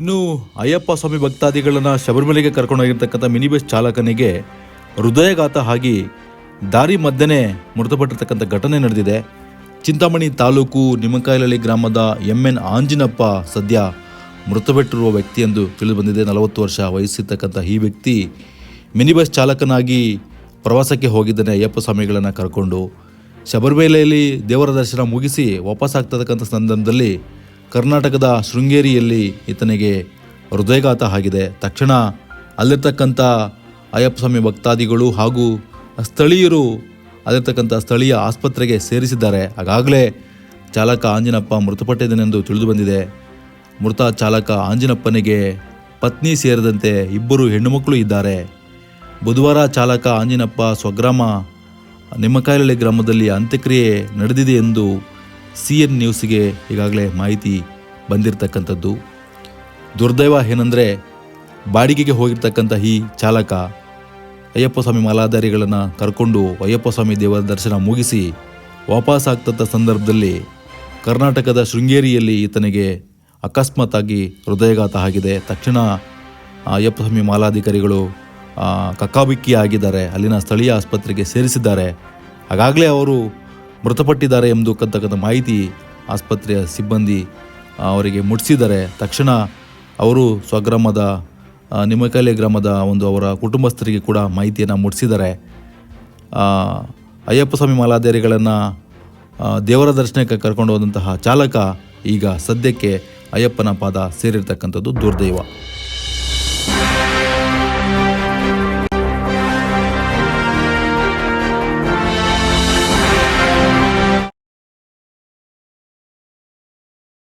ಇನ್ನು ಅಯ್ಯಪ್ಪ ಸ್ವಾಮಿ ಭಕ್ತಾದಿಗಳನ್ನು ಶಬರಿಮಲೆಗೆ ಕರ್ಕೊಂಡೋಗಿರ್ತಕ್ಕಂಥ mini bus ಚಾಲಕನಿಗೆ ಹೃದಯಘಾತ ಆಗಿ ದಾರಿ ಮಧ್ಯೆ ಮೃತಪಟ್ಟಿರ್ತಕ್ಕಂಥ ಘಟನೆ ನಡೆದಿದೆ. ಚಿಂತಾಮಣಿ ತಾಲೂಕು ನಿಮಕಾಯಲಹಳ್ಳಿ ಗ್ರಾಮದ ಎಂ ಎನ್ ಆಂಜಿನಪ್ಪ ಸದ್ಯ ಮೃತಪಟ್ಟಿರುವ ವ್ಯಕ್ತಿ ಎಂದು ತಿಳಿದುಬಂದಿದೆ. ನಲವತ್ತು ವರ್ಷ ವಯಸ್ಸಿರ್ತಕ್ಕಂಥ ಈ ವ್ಯಕ್ತಿ ಮಿನಿ ಬಸ್ ಚಾಲಕನಾಗಿ ಪ್ರವಾಸಕ್ಕೆ ಹೋಗಿದ್ದಾನೆ ಅಯ್ಯಪ್ಪ ಸ್ವಾಮಿಗಳನ್ನು ಕರ್ಕೊಂಡು. ಶಬರಿಮಲೆಯಲ್ಲಿ ದೇವರ ದರ್ಶನ ಮುಗಿಸಿ ವಾಪಸ್ ಆಗ್ತಕ್ಕಂಥ ಸಂದರ್ಭದಲ್ಲಿ ಕರ್ನಾಟಕದ ಶೃಂಗೇರಿಯಲ್ಲಿ ಈತನಿಗೆ ಹೃದಯಘಾತ ಆಗಿದೆ. ತಕ್ಷಣ ಅಲ್ಲಿರ್ತಕ್ಕಂಥ ಅಯ್ಯಪ್ಪ ಸ್ವಾಮಿ ಭಕ್ತಾದಿಗಳು ಹಾಗೂ ಸ್ಥಳೀಯರು ಅಲ್ಲಿರ್ತಕ್ಕಂಥ ಸ್ಥಳೀಯ ಆಸ್ಪತ್ರೆಗೆ ಸೇರಿಸಿದ್ದಾರೆ. ಆಗಾಗಲೇ ಚಾಲಕ ಆಂಜಿನಪ್ಪ ಮೃತಪಟ್ಟಿದ್ದನೆಂದು ತಿಳಿದು ಬಂದಿದೆ. ಮೃತ ಚಾಲಕ ಆಂಜಿನಪ್ಪನಿಗೆ ಪತ್ನಿ ಸೇರಿದಂತೆ ಇಬ್ಬರು ಹೆಣ್ಣುಮಕ್ಕಳು ಇದ್ದಾರೆ. ಬುಧವಾರ ಚಾಲಕ ಆಂಜಿನಪ್ಪ ಸ್ವಗ್ರಾಮ ನಿಮ್ಮಕಾಯಲಹಳ್ಳಿ ಗ್ರಾಮದಲ್ಲಿ ಅಂತ್ಯಕ್ರಿಯೆ ನಡೆದಿದೆ ಎಂದು ಸಿ ಎನ್ ನ್ಯೂಸ್ಗೆ ಈಗಾಗಲೇ ಮಾಹಿತಿ ಬಂದಿರತಕ್ಕಂಥದ್ದು. ದುರ್ದೈವ ಏನಂದರೆ ಬಾಡಿಗೆಗೆ ಹೋಗಿರ್ತಕ್ಕಂಥ ಈ ಚಾಲಕ ಅಯ್ಯಪ್ಪ ಸ್ವಾಮಿ ಮಾಲಾಧಾರಿಗಳನ್ನು ಕರ್ಕೊಂಡು ಅಯ್ಯಪ್ಪ ಸ್ವಾಮಿ ದೇವರ ದರ್ಶನ ಮುಗಿಸಿ ವಾಪಸ್ ಆಗ್ತಂಥ ಸಂದರ್ಭದಲ್ಲಿ ಕರ್ನಾಟಕದ ಶೃಂಗೇರಿಯಲ್ಲಿ ಈತನಿಗೆ ಅಕಸ್ಮಾತ್ತಾಗಿ ಹೃದಯಘಾತ ಆಗಿದೆ. ತಕ್ಷಣ ಅಯ್ಯಪ್ಪ ಸ್ವಾಮಿ ಮಾಲಾಧಿಕಾರಿಗಳು ಕಕ್ಕಾಬಿಕ್ಕಿ ಆಗಿದ್ದಾರೆ ಅಲ್ಲಿನ ಸ್ಥಳೀಯ ಆಸ್ಪತ್ರೆಗೆ ಸೇರಿಸಿದ್ದಾರೆ. ಹಾಗಾಗಲೇ ಅವರು ಮೃತಪಟ್ಟಿದ್ದಾರೆ ಎಂದು ಎಂಬತಕ್ಕಂಥ ಮಾಹಿತಿ ಆಸ್ಪತ್ರೆಯ ಸಿಬ್ಬಂದಿ ಅವರಿಗೆ ಮುಟ್ಟಿಸಿದ್ದಾರೆ. ತಕ್ಷಣ ಅವರು ಸ್ವಗ್ರಾಮದ ನಿಮಕಲೆ ಗ್ರಾಮದ ಒಂದು ಅವರ ಕುಟುಂಬಸ್ಥರಿಗೆ ಕೂಡ ಮಾಹಿತಿಯನ್ನು ಮುಟ್ಟಿಸಿದ್ದಾರೆ. ಅಯ್ಯಪ್ಪ ಸ್ವಾಮಿ ಮಾಲಾಧಾರಿಗಳನ್ನು ದೇವರ ದರ್ಶನಕ್ಕೆ ಕರ್ಕೊಂಡು ಹೋದಂತಹ ಚಾಲಕ ಈಗ ಸದ್ಯಕ್ಕೆ ಅಯ್ಯಪ್ಪನ ಪಾದ ಸೇರಿರ್ತಕ್ಕಂಥದ್ದು ದುರ್ದೈವ.